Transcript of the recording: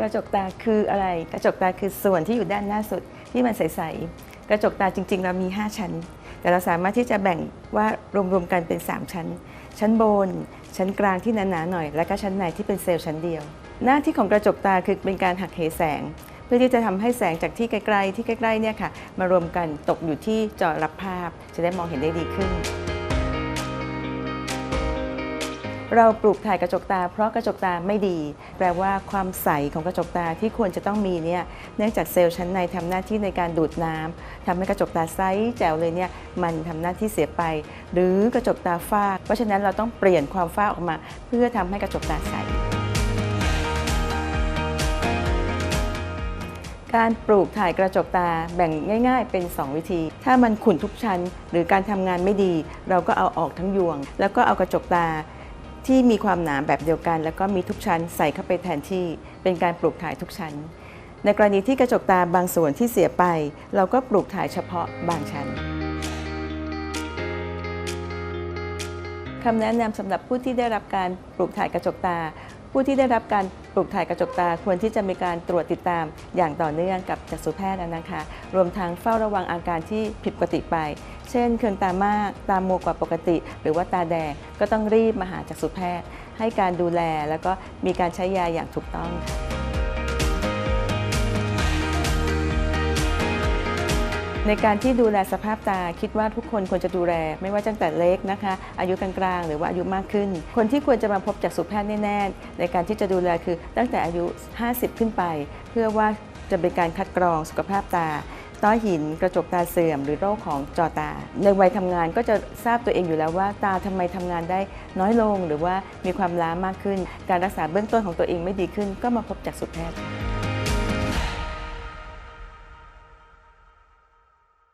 กระจกตาคืออะไร กระจกตาคือส่วนที่อยู่ด้านหน้าสุดที่มันใสๆกระจกตาจริง ๆ เรามี 5 ชั้น แต่เราสามารถที่จะแบ่งว่ารวมๆกันเป็น 3 ชั้น ชั้นบน ชั้นกลางที่หนาๆหน่อย และก็ชั้นในที่เป็นเซลล์ชั้นเดียว หน้าที่ของกระจกตาคือเป็นการหักเหแสง เพื่อที่จะทำให้แสงจากที่ไกลๆที่ใกล้ๆเนี่ยค่ะมารวมกันตกอยู่ที่จอรับภาพ จะได้มองเห็นได้ดีขึ้น เราปลูกถ่ายกระจกตา เพราะกระจกตาไม่ดี แปลว่าความใสของกระจกตาที่ควรจะต้องมีเนี่ยเนื่องจากเซลล์ชั้นในทำหน้าที่ในการดูดน้ำทำให้กระจกตาใสแจ๋วเลยเนี่ยมันทำหน้าที่เสียไป หรือกระจกตาฝ้า เพราะฉะนั้นเราต้องเปลี่ยนความฝ้าออกมา เพื่อทำให้กระจกตาใสการปลูกถ่ายกระจกตาแบ่งง่ายๆ เป็น 2 วิธี ถ้ามันขุ่นทุกชั้น หรือการทำงานไม่ดี เราก็เอาออกทั้งยวง แล้วก็เอากระจกตา ที่มีความหนาแบบเดียวกัน แล้วก็มีทุกชั้นใส่เข้าไปแทนที่เป็นการปลูกถ่ายทุกชั้น ในกรณีที่กระจกตาบางส่วนที่เสียไป เราก็ปลูกถ่ายเฉพาะบางชั้นคำแนะนำสำหรับผู้ที่ได้รับการปลูกถ่ายกระจกตา ผู้ที่ได้รับการ ปลูกถ่ายกระจกตาควรที่จะมีการตรวจติดตามอย่างต่อเนื่องกับจักษุแพทย์นะคะ รวมทั้งเฝ้าระวังอาการที่ผิดปกติไป เช่น เคืองตามาก ตามัวกว่าปกติ หรือว่าตาแดง ก็ต้องรีบมาหาจักษุแพทย์ ให้การดูแลแล้วก็มีการใช้ยาอย่างถูกต้องค่ะ ในการที่ดูแลสภาพตาคิดว่าทุกคนควรจะดูแล ไม่ว่าตั้งแต่เล็กนะคะ อายุกลางๆ หรือว่าอายุมากขึ้น คนที่ควรจะมาพบจากสุแพทย์แน่ๆในการที่จะดูแลคือตั้งแต่อายุ 50 ขึ้นไป เพื่อว่าจะเป็นการคัดกรองสุขภาพตาต้อหินกระจกตาเสื่อม หรือโรคของจอตา ในวัยทำงานก็จะทราบตัวเองอยู่แล้วว่า ตาทำไมทำงานได้น้อยลง หรือว่ามีความล้ามากขึ้น การรักษาเบื้องต้นของตัวเองไม่ดีขึ้น ก็มาพบจากสุแพทย์